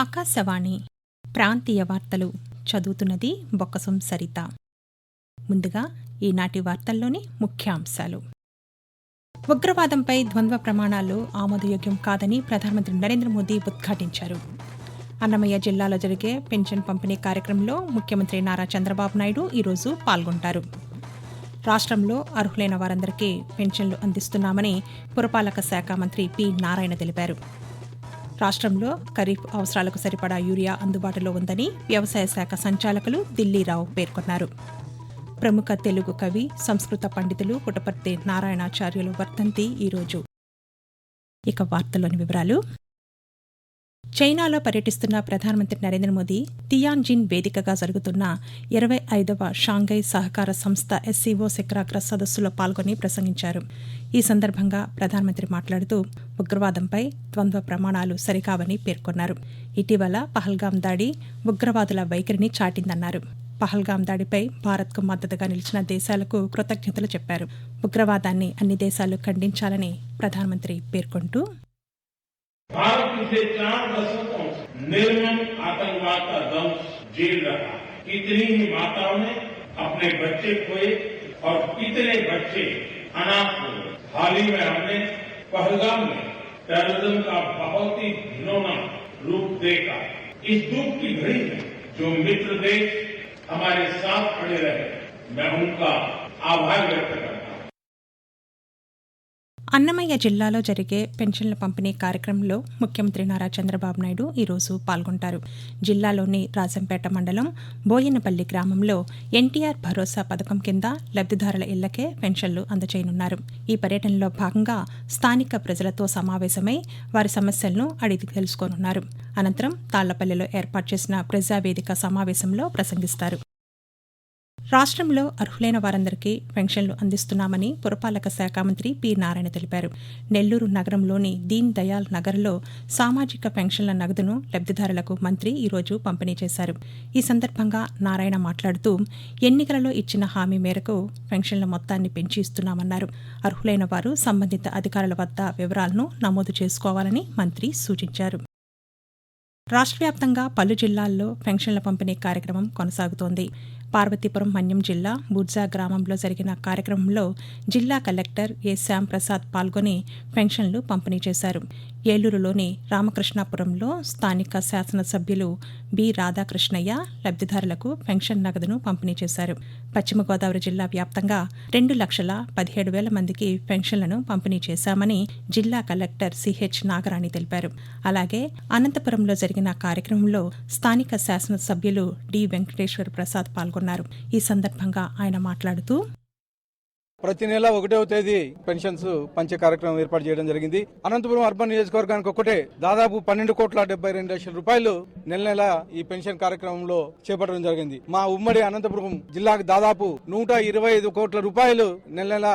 ఆకాశవాణి ప్రాంతీయ వార్తలు చదువుతున్నది బొక్కసం సరిత. ముందుగా ఈనాటి వార్తల్లోని ముఖ్యాంశాలు. ఉగ్రవాదంపై ద్వంద్వ ప్రమాణాలు ఆమోదయోగ్యం కాదని ప్రధానమంత్రి నరేంద్ర మోదీ ఉద్ఘాటించారు. అన్నమయ్య జిల్లాలో జరిగే పెన్షన్ పంపిణీ కార్యక్రమంలో ముఖ్యమంత్రి నారా చంద్రబాబు నాయుడు ఈరోజు పాల్గొంటారు. రాష్ట్రంలో అర్హులైన వారందరికీ పెన్షన్లు అందిస్తున్నామని పురపాలక శాఖ మంత్రి పి నారాయణ తెలిపారు. రాష్ట్రంలో ఖరీఫ్ అవసరాలకు సరిపడా యూరియా అందుబాటులో ఉందని వ్యవసాయ శాఖ సంచాలకులు దిల్లీరావు పేర్కొన్నారు. ప్రముఖ తెలుగు కవి సంస్కృత పండితులు పుటపర్తి నారాయణాచార్యులు వర్ధంతి ఈరోజు. ఇక వార్తల్లోని వివరాలు. చైనాలో పర్యటిస్తున్న ప్రధానమంత్రి నరేంద్ర మోదీ తియాన్జిన్ వేదికగా జరుగుతున్న ఇరవై ఐదవ షాంఘై సహకార సంస్థ ఎస్సీఓ శిఖరాగ్ర సదస్సులో పాల్గొని ప్రసంగించారు. ఈ సందర్భంగా ప్రధానమంత్రి మాట్లాడుతూ ఉగ్రవాదంపై ద్వంద్వ ప్రమాణాలు సరికావని పేర్కొన్నారు. ఇటీవల పహల్గాం దాడి ఉగ్రవాదుల వైఖరిని చాటిందన్నారు. పహల్గాం దాడిపై భారత్కు మద్దతుగా నిలిచిన దేశాలకు కృతజ్ఞతలు చెప్పారు. ఉగ్రవాదాన్ని అన్ని దేశాలు ఖండించాలని ప్రధానమంత్రి పేర్కొంటూ भारत पिछले चार दशकों से निर्मम आतंकवाद का दंश झेल रहा है। कितनी ही माताओं ने अपने बच्चे खोए और कितने बच्चे अनाथ हुए। हाल ही में हमने पहलगाम में टेररिज्म का बहुत ही घिनौना रूप देखा। इस दुख की घड़ी में जो मित्र देश हमारे साथ खड़े रहे, मैं उनका आभार व्यक्त करता అన్నమయ్య జిల్లాలో జరిగే పెన్షన్ల పంపిణీ కార్యక్రమంలో ముఖ్యమంత్రి నారా చంద్రబాబు నాయుడు ఈరోజు పాల్గొంటారు. జిల్లాలోని రాజంపేట మండలం బోయినపల్లి గ్రామంలో ఎన్టీఆర్ భరోసా పథకం కింద లబ్ధిదారుల ఇళ్ళకే పెన్షన్లు అందజేయనున్నారు. ఈ పర్యటనలో భాగంగా స్థానిక ప్రజలతో సమావేశమై వారి సమస్యలను అడిగి తెలుసుకోనున్నారు. అనంతరం తాళ్ళపల్లిలో ఏర్పాటు చేసిన ప్రజావేదిక సమావేశంలో ప్రసంగిస్తారు. రాష్ట్రంలో అర్హులైన వారందరికీ పెన్షన్లు అందిస్తున్నామని పురపాలక శాఖ మంత్రి పి నారాయణ తెలిపారు. నెల్లూరు నగరంలోని దీన్ దయాల్ నగర్లో సామాజిక పెన్షన్ల నగదును లబ్దిదారులకు మంత్రి ఈరోజు పంపిణీ చేశారు. ఈ సందర్భంగా నారాయణ మాట్లాడుతూ ఎన్నికలలో ఇచ్చిన హామీ మేరకు పెన్షన్ల మొత్తాన్ని పెంచి ఇస్తున్నామన్నారు. అర్హులైన వారు సంబంధిత అధికారుల వద్ద వివరాలను నమోదు చేసుకోవాలని మంత్రి సూచించారు. రాష్ట్ర వ్యాప్తంగా పలు జిల్లాల్లో పెన్షన్ల పంపిణీ కార్యక్రమం కొనసాగుతోంది. పార్వతీపురం మన్యం జిల్లా బుర్జా గ్రామంలో జరిగిన కార్యక్రమంలో జిల్లా కలెక్టర్ ఏ శ్యామ్ ప్రసాద్ పాల్గొని పెన్షన్లు పంపిణీ చేశారు. ఏలూరులోని రామకృష్ణాపురంలో స్థానిక శాసనసభ్యులు బి రాధాకృష్ణయ్య లబ్ధిదారులకు పెన్షన్ నగదును పంపిణీ చేశారు. పశ్చిమ గోదావరి జిల్లా వ్యాప్తంగా రెండు లక్షల పదిహేడు వేల మందికి పెన్షన్లను పంపిణీ చేశామని జిల్లా కలెక్టర్ సిహెచ్ నాగరాణి తెలిపారు. అలాగే అనంతపురంలో జరిగిన కార్యక్రమంలో స్థానిక శాసనసభ్యులు డి వెంకటేశ్వర ప్రసాద్ పాల్గొన్నారు. ఈ సందర్భంగా ఆయన మాట్లాడుతూ ప్రతి నెల ఒకటవ తేదీ పెన్షన్స్ పంచే కార్యక్రమం ఏర్పాటు చేయడం జరిగింది. అనంతపురం అర్బన్ నియోజకవర్గానికి ఒకటే దాదాపు పన్నెండు కోట్ల డెబ్బై రెండు లక్షల రూపాయలు నెల నెల ఈ పెన్షన్ కార్యక్రమంలో చేపట్టడం జరిగింది. మా ఉమ్మడి అనంతపురం జిల్లాకు దాదాపు నూట ఇరవై ఐదు కోట్ల రూపాయలు నెల నెల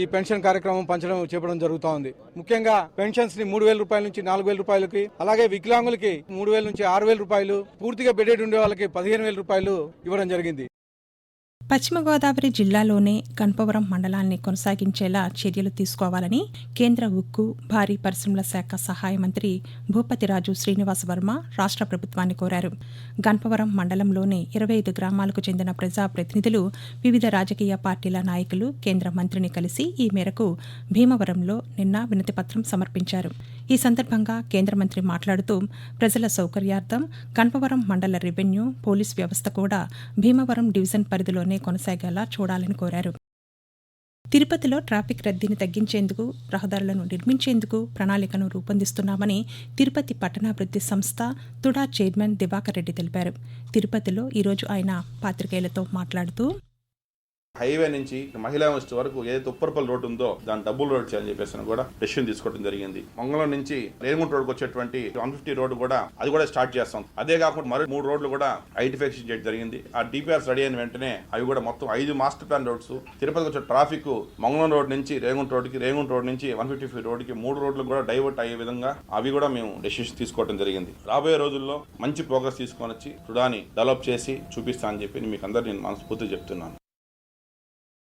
ఈ పెన్షన్ కార్యక్రమం పంచడం చేపడం జరుగుతూ ఉంది. ముఖ్యంగా పెన్షన్స్ని మూడు వేల రూపాయల నుంచి నాలుగు వేల రూపాయలకి అలాగే వికలాంగులకి మూడు వేల నుంచి ఆరు వేల రూపాయలు పూర్తిగా బెడెడ్ ఉండే వాళ్ళకి పదిహేను వేల రూపాయలు ఇవ్వడం జరిగింది. పశ్చిమ గోదావరి జిల్లాలోనే గణపవరం మండలాన్ని కొనసాగించేలా చర్యలు తీసుకోవాలని కేంద్ర ఉక్కు భారీ పరిశ్రమల శాఖ సహాయ మంత్రి భూపతిరాజు శ్రీనివాస వర్మ రాష్ట్ర ప్రభుత్వాన్ని కోరారు. గణపవరం మండలంలోనే ఇరవై ఐదు గ్రామాలకు చెందిన ప్రజాప్రతినిధులు వివిధ రాజకీయ పార్టీల నాయకులు కేంద్ర మంత్రిని కలిసి ఈ మేరకు భీమవరంలో నిన్న వినతిపత్రం సమర్పించారు. ఈ సందర్భంగా కేంద్ర మంత్రి మాట్లాడుతూ ప్రజల సౌకర్యార్థం కన్పవరం మండల రెవెన్యూ పోలీస్ వ్యవస్థ కూడా భీమవరం డివిజన్ పరిధిలోనే కొనసాగేలా చూడాలని కోరారు. తిరుపతిలో ట్రాఫిక్ రద్దీని తగ్గించేందుకు రహదారులను నిర్మించేందుకు ప్రణాళికను రూపొందిస్తున్నామని తిరుపతి పట్టణాభివృద్ధి సంస్థ తుడా చైర్మన్ దివాకర్ రెడ్డి తెలిపారు. తిరుపతిలో ఈరోజు ఆయన పాత్రికేయులతో మాట్లాడుతూ హైవే నుంచి మహిళా వస్తు వరకు ఏదైతే ఉప్పరపల్లి రోడ్డు ఉందో దాని డబుల్ రోడ్ చేయాలని చెప్పేసి కూడా డెసిషన్ తీసుకోవడం జరిగింది. మంగళం నుంచి రేణుగుంట రోడ్కి వచ్చేటువంటి వన్ ఫిఫ్టీ రోడ్డు కూడా అది కూడా స్టార్ట్ చేస్తాం. అదే కాకుండా మరో మూడు రోడ్లు కూడా ఐడెంటిఫికేషన్ చేయడం జరిగింది. ఆ డిపిఆర్స్ రెడీ అయిన వెంటనే అవి కూడా మొత్తం ఐదు మాస్టర్ ప్లాన్ రోడ్స్ తిరుపతికి వచ్చే ట్రాఫిక్ మంగళం రోడ్ నుంచి రేగుంట రోడ్కి రేగుంట రోడ్ నుంచి వన్ ఫిఫ్టీ ఫైవ్ రోడ్కి మూడు రోడ్లు కూడా డైవర్ట్ అయ్యే విధంగా అవి కూడా మేము డెసిషన్ తీసుకోవడం జరిగింది. రాబోయే రోజుల్లో మంచి ప్రోగ్రెస్ తీసుకొని వచ్చి టుడాని డెవలప్ చేసి చూపిస్తా అని చెప్పి మీకు అందరు నేను మనస్ఫూర్తి చెప్తున్నాను.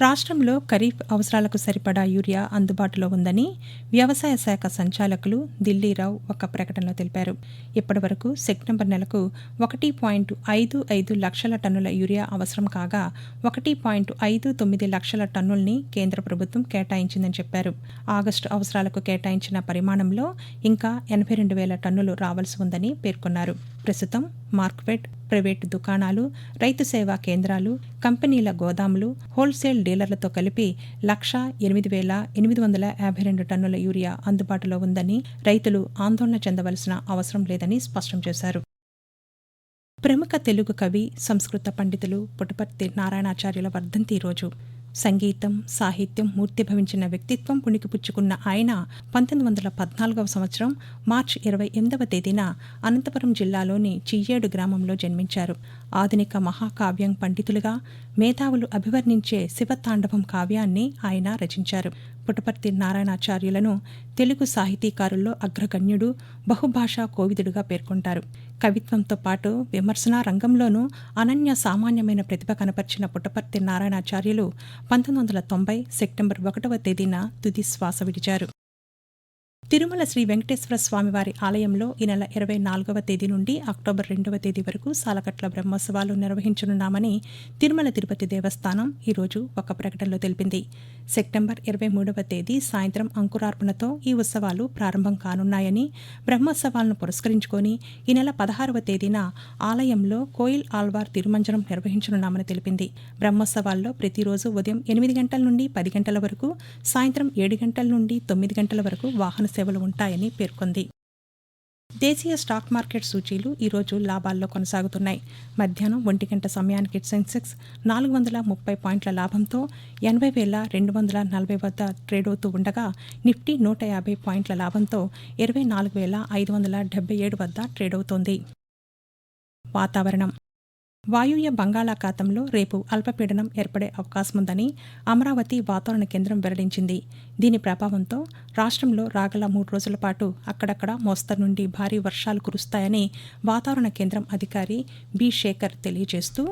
రాష్ట్రంలో ఖరీఫ్ అవసరాలకు సరిపడా యూరియా అందుబాటులో ఉందని వ్యవసాయ శాఖ సంచాలకులు దిల్లీరావు ఒక ప్రకటనలో తెలిపారు. ఇప్పటివరకు సెప్టెంబర్ నెలకు ఒకటి పాయింట్ ఐదు ఐదు లక్షల టన్నుల యూరియా అవసరం కాగా ఒకటి పాయింట్ ఐదు తొమ్మిది లక్షల టన్నుల్ని కేంద్ర ప్రభుత్వం కేటాయించిందని చెప్పారు. ఆగస్టు అవసరాలకు కేటాయించిన పరిమాణంలో ఇంకా ఎనభై రెండు వేల టన్నులు రావాల్సి ఉందని పేర్కొన్నారు. ప్రస్తుతం మార్క్ఫెడ్ ప్రైవేటు దుకాణాలు రైతు సేవా కేంద్రాలు కంపెనీల గోదాములు హోల్సేల్ డీలర్లతో కలిపి లక్ష ఎనిమిది వేల ఎనిమిది వందల యాభై రెండు టన్నుల యూరియా అందుబాటులో ఉందని రైతులు ఆందోళన చెందవలసిన అవసరం లేదని స్పష్టం చేశారు. ప్రముఖ తెలుగు కవి సంస్కృత పండితులు పుట్టపర్తి నారాయణాచార్యుల వర్ధంతి రోజు. సంగీతం సాహిత్యం మూర్తిభవించిన వ్యక్తిత్వం పుణికిపుచ్చుకున్న ఆయన పంతొమ్మిది వందల పద్నాలుగవ సంవత్సరం మార్చి ఇరవై ఎనిమిదవ తేదీన అనంతపురం జిల్లాలోని చియ్యేడు గ్రామంలో జన్మించారు. ఆధునిక మహాకావ్యం పండితులుగా మేధావులు అభివర్ణించే శివతాండవం కావ్యాన్ని ఆయన రచించారు. పుట్టపర్తి నారాయణాచార్యులను తెలుగు సాహితీకారుల్లో అగ్రగణ్యుడు బహుభాషా కోవిదుడుగా పేర్కొంటారు. కవిత్వంతో పాటు విమర్శనా రంగంలోనూ అనన్య సామాన్యమైన ప్రతిభ కనపర్చిన పుట్టపర్తి నారాయణాచార్యులు పంతొమ్మిది వందల తొంభై సెప్టెంబర్ ఒకటవ తేదీన తుది శ్వాస విడిచారు. తిరుమల శ్రీ వెంకటేశ్వర స్వామివారి ఆలయంలో ఈ నెల ఇరవై నాలుగవ తేదీ నుండి అక్టోబర్ రెండవ తేదీ వరకు సాలకట్ల బ్రహ్మోత్సవాలు నిర్వహించనున్నామని తిరుమల తిరుపతి దేవస్థానం ఈరోజు ఒక ప్రకటనలో తెలిపింది. సెప్టెంబర్ ఇరవై మూడవ తేదీ సాయంత్రం అంకురార్పణతో ఈ ఉత్సవాలు ప్రారంభం కానున్నాయని బ్రహ్మోత్సవాలను పురస్కరించుకొని ఈ నెల పదహారవ తేదీన ఆలయంలో కోయిల్ ఆల్వార్ తిరుమంజనం నిర్వహించనున్నామని తెలిపింది. బ్రహ్మోత్సవాల్లో ప్రతిరోజు ఉదయం ఎనిమిది గంటల నుండి పది గంటల వరకు సాయంత్రం ఏడు గంటల నుండి తొమ్మిది గంటల వరకు వాహన సేవలు ఉంటాయని పేర్కొంది. దేశీయ స్టాక్ మార్కెట్ సూచీలు ఈరోజు లాభాల్లో కొనసాగుతున్నాయి. మధ్యాహ్నం ఒంటి గంట సమయానికి సెన్సెక్స్ నాలుగు వందల ముప్పై పాయింట్ల లాభంతో ఎనభై వేల రెండు వందల నలభై వద్ద ట్రేడ్ అవుతూ ఉండగా నిఫ్టీ నూట యాభై పాయింట్ల లాభంతో ఇరవై నాలుగు వేల ఐదు వందల డెబ్బై ఏడు వద్ద ట్రేడ్ అవుతోంది. వాతావరణం వాయువ్య బంగాళాఖాతంలో రేపు అల్పపీడనం ఏర్పడే అవకాశముందని అమరావతి వాతావరణ కేంద్రం వెల్లడించింది. దీని ప్రభావంతో రాష్ట్రంలో రాగల మూడు రోజుల పాటు అక్కడక్కడ మోస్తరు నుండి భారీ వర్షాలు కురుస్తాయని వాతావరణ కేంద్రం అధికారి బి శేఖర్ తెలియజేస్తూ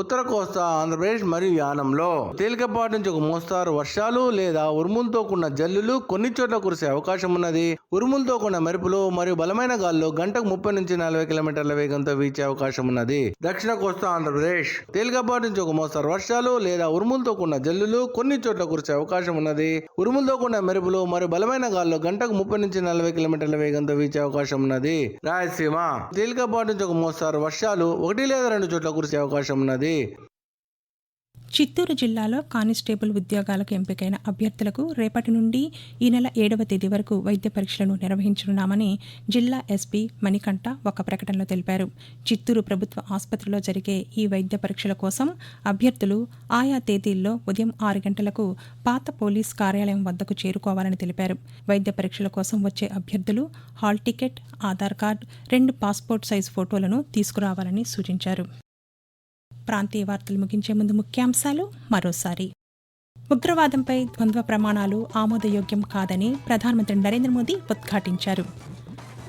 ఉత్తర కోస్తా ఆంధ్రప్రదేశ్ మరియు యానంలో తేలికపాటి నుంచి ఒక మోస్తారు. వర్షాలు లేదా ఉరుములతో కూడిన జల్లులు కొన్ని చోట్ల కురిసే అవకాశం ఉన్నది. ఉరుములతో కూడిన మెరుపులు మరియు బలమైన గాల్లో గంటకు ముప్పై నుంచి నలభై కిలోమీటర్ల వేగంతో వీచే అవకాశం ఉన్నది. దక్షిణ కోస్తా ఆంధ్రప్రదేశ్ తేలికపాటి నుంచి ఒక మోస్తారు. వర్షాలు లేదా ఉరుములతో కూడిన జల్లులు కొన్ని చోట్ల కురిసే అవకాశం ఉన్నది. ఉరుములతో కూడిన మెరుపులు మరియు బలమైన గాల్లో గంటకు ముప్పై నుంచి నలభై కిలోమీటర్ల వేగంతో వీచే అవకాశం ఉన్నది. రాయలసీమ తేలికపాటి నుంచి ఒక మోస్తారు. వర్షాలు ఒకటి లేదా రెండు చోట్ల కురిసే అవకాశం ఉన్నది. చిత్తూరు జిల్లాలో కానిస్టేబుల్ ఉద్యోగాలకు ఎంపికైన అభ్యర్థులకు రేపటి నుండి ఈ నెల ఏడవ తేదీ వరకు వైద్య పరీక్షలను నిర్వహించనున్నామని జిల్లా ఎస్పీ మణికంఠ ఒక ప్రకటనలో తెలిపారు. చిత్తూరు ప్రభుత్వ ఆసుపత్రిలో జరిగే ఈ వైద్య పరీక్షల కోసం అభ్యర్థులు ఆయా తేదీల్లో ఉదయం ఆరు గంటలకు పాత పోలీస్ కార్యాలయం వద్దకు చేరుకోవాలని తెలిపారు. వైద్య పరీక్షల కోసం వచ్చే అభ్యర్థులు హాల్ టికెట్ ఆధార్ కార్డు రెండు పాస్పోర్ట్ సైజ్ ఫోటోలను తీసుకురావాలని సూచించారు. ప్రాంతీయ వార్తలు ముగించే ముందు ముఖ్యాంశాలు మరోసారి. ఉగ్రవాదంపై ద్వంద్వ ప్రమాణాలు ఆమోదయోగ్యం కాదని ప్రధానమంత్రి నరేంద్ర మోదీ ఉద్ఘాటించారు.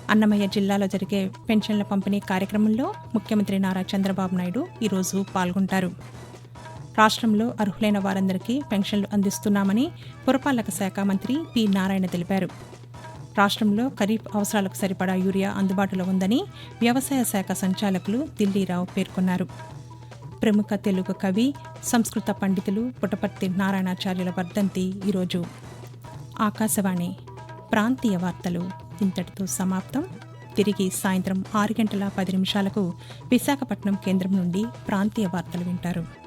అన్నమయ్య జిల్లాలో జరిగే పెన్షన్ల పంపిణీ కార్యక్రమంలో ముఖ్యమంత్రి నారా చంద్రబాబు నాయుడు ఈరోజు పాల్గొంటారు. రాష్ట్రంలో అర్హులైన వారందరికీ పెన్షన్లు అందిస్తున్నామని పురపాలక శాఖ మంత్రి పి నారాయణ తెలిపారు. రాష్ట్రంలో ఖరీఫ్ అవసరాలకు సరిపడా యూరియా అందుబాటులో ఉందని వ్యవసాయ శాఖ సంచాలకులు దిల్లీరావు పేర్కొన్నారు. ప్రముఖ తెలుగు కవి సంస్కృత పండితులు పుట్టపర్తి నారాయణాచార్యుల వర్ధంతి ఈరోజు. ఆకాశవాణి ప్రాంతీయ వార్తలు ఇంతటితో సమాప్తం. తిరిగి సాయంత్రం ఆరు గంటల పది నిమిషాలకు విశాఖపట్నం కేంద్రం నుండి ప్రాంతీయ వార్తలు వింటారు.